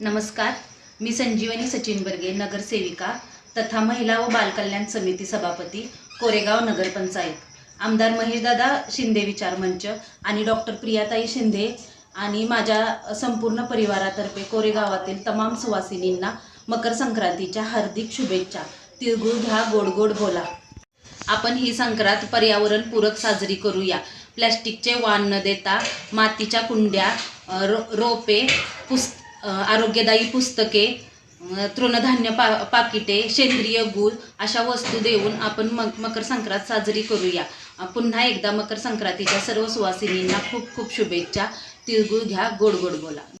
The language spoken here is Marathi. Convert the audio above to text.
नमस्कार. मी संजीवनी सचिन बर्गे नगरसेविका तथा महिला व बालकल्याण समिती सभापती कोरेगाव नगरपंचायत आमदार महेशदादा शिंदे विचार मंच आणि डॉक्टर प्रियाताई शिंदे आणि माझ्या संपूर्ण परिवारातर्फे कोरेगावातील तमाम सुवासिनींना मकर संक्रांतीच्या हार्दिक शुभेच्छा. तिळगुळ घ्या गोड गोड बोला. आपण ही संक्रांत पर्यावरणपूरक साजरी करूया. प्लॅस्टिकचे वाण न देता मातीच्या कुंड्या रो रोपे पुस्त आरोग्यदायी पुस्तके तृणधान्य पा पाकिटे सेंद्रिय गुळ अशा वस्तू देऊन आपण मग मकर संक्रांत साजरी करूया. पुन्हा एकदा मकर संक्रांतीच्या सर्व सुवासिनींना खूप खूप शुभेच्छा. तिळगुळ घ्या गोड गोड बोला.